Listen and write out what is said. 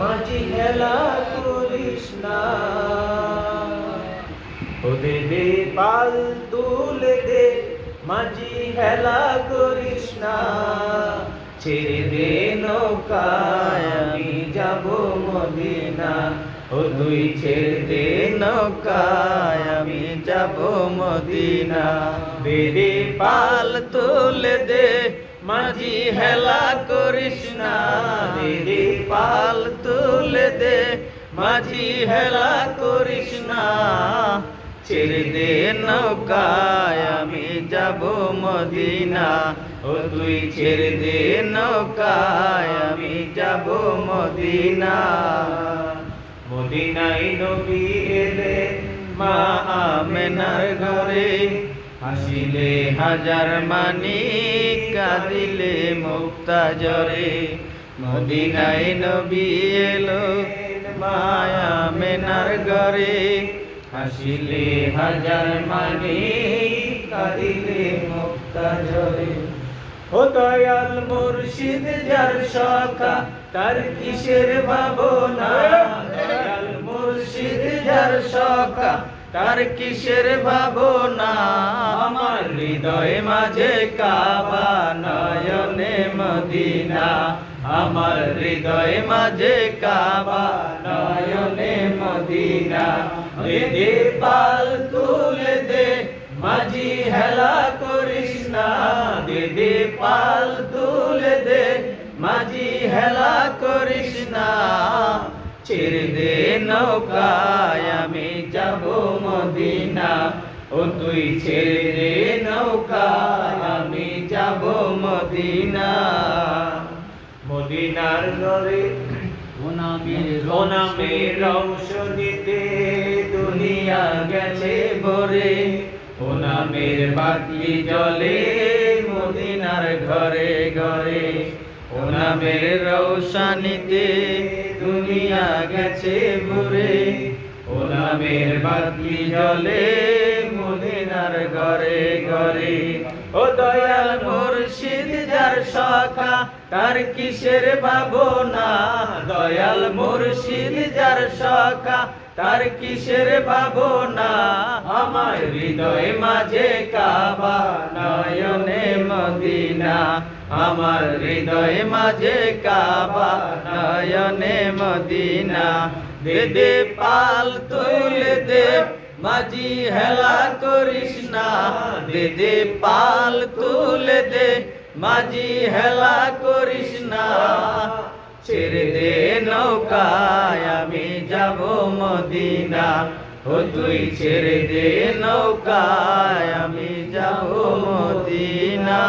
মাঝি হেলা করিস না। ও দে পাল তুলে দে মাঝি হেলা করিস না। ছেড়ে দে নৌকায়, আমি যাব মদিনা। ও তুই ছেড়ে দে নৌকায়, আমি যাব মদিনা। দে পাল তুলে দে মাঝি হেলা করিস না দে দে পাল তুলে দে। মাঝি হেলা করিস না, ছেড়ে দে নৌকায়, আমি যাব মদিনা। ও তুই ছেড়ে দে নৌকায়, আমি যাব মদিনা। মদিনাই নবী এলে মা আমেনার ঘরে হাসিলে হাজার মানি কাঁদিলে মুক্তা জরে মদিনাই নবী এলো মায়া মেনার ঘরে। হাসিলে হাজার মানি কাঁদিলে মুক্তা জরে ও দয়াল মুর্শিদ, যার সখা, তার কিসের ভাবনা? দয়াল মুর্শিদ, যার সখা তার কিসের ভাবনা? আমার হৃদয় মাঝে কাবা নয়নে মদিনা। আমার হৃদয় মাঝে কাবা নয়নে মদিনা। দে পাল তুলে দে, মাঝি হেলা করিস না। দে পাল তুলে দে, মাঝি হেলা করিস না। ছেড়ে দে নৌকায় আমি যাব মদিনা। ও তুই ছেড়ে দে নৌকায় আমি যাব মদিনা। মদিনার ঘরে ওনামে রৌশনীতে দুনিয়া গেছে ভরে। ওনামের বাকি জলে মদিনার ঘরে ঘরে। ওনামের রৌশানীতে দুনিয়া গেছে ভরে। ওনামের বাকি জলে মদিনার ঘরে ঘরে। ও দয়াল মুর্শিদ, যার সখা, তার কিসের ভাবনা? দয়াল মুর্শিদ, যার সখা, তার কিসের ভাবনা? আমার হৃদয় মাঝে কাবা, নয়নে মদিনা। আমার হৃদয় মাঝে কাবা, নয়নে মদিনা। দে দে পাল তুলে দে, মাঝি হেলা করিস না। দে দে পাল তুলে দে, মাঝি হেলা করিস না। ছেড়ে দে নৌকায়, আমি যাব মদিনা। ও তুই ছেড়ে দে নৌকায়, আমি যাব মদিনা।